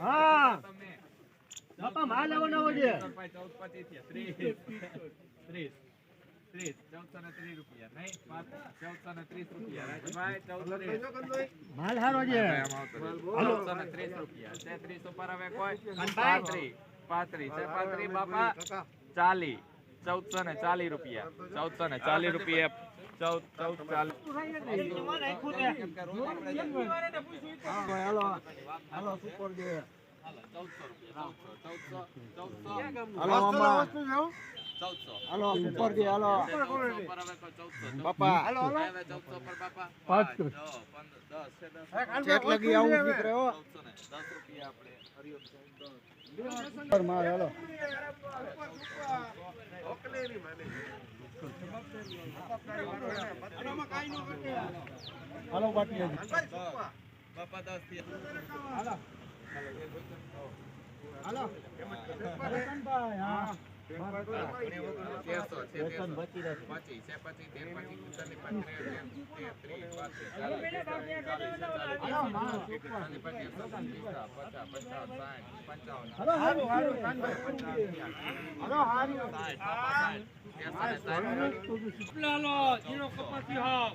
હા બાપા ચાલી ચાલી રૂપિયા ચાલી ચાલી છે હાલો ઉપરથી કોઈ પાંત્રી હાલો હાલો પાંચ કર. ચેક ને ચાલીસ રૂપિયા. નીકળે હો ચાલીસ માલ ચૌદ હાલો બાટી બાપા દસથી હાલો. તેરસો છે હાલો. પચીસ છે બાપા. પાંચ પચીસ કુતાલીસ પાંત્રીસ તેર ત્રીસ પાંત્રીસ ચાલીસ ચાલીસ પચાસ પચાસ પચાસ સાઠ પંચાવન હાલો. હાલો હારું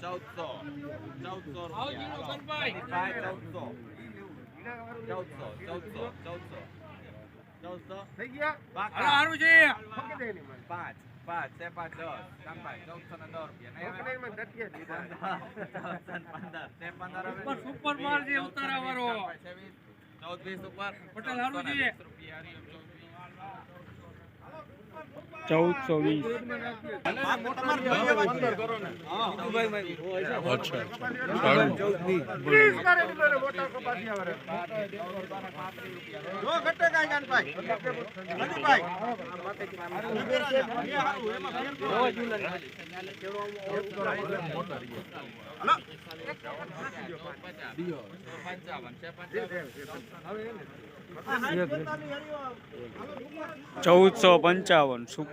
ચૌદસો ચૌદસો રૂપિયા. ચૌદસો ચૌદસો ચૌદસો. ચૌદસો ચૌદસો. થઈ ગયા? હારું છે. ફકી દે એની મને. પાંચ. પાંચ છે પાંચ દસ. ત્રણ પાંચ. ચૌદસો ને દસ રૂપિયા. પંદર છે પંદર સુપર માલ છે ઉતારાવાળો. ચૌદ વીસ ઉપર પટેલ હારું છે. રૂપિયા. ચૌદ વીસ. ચૌદસો. પંચાવન છે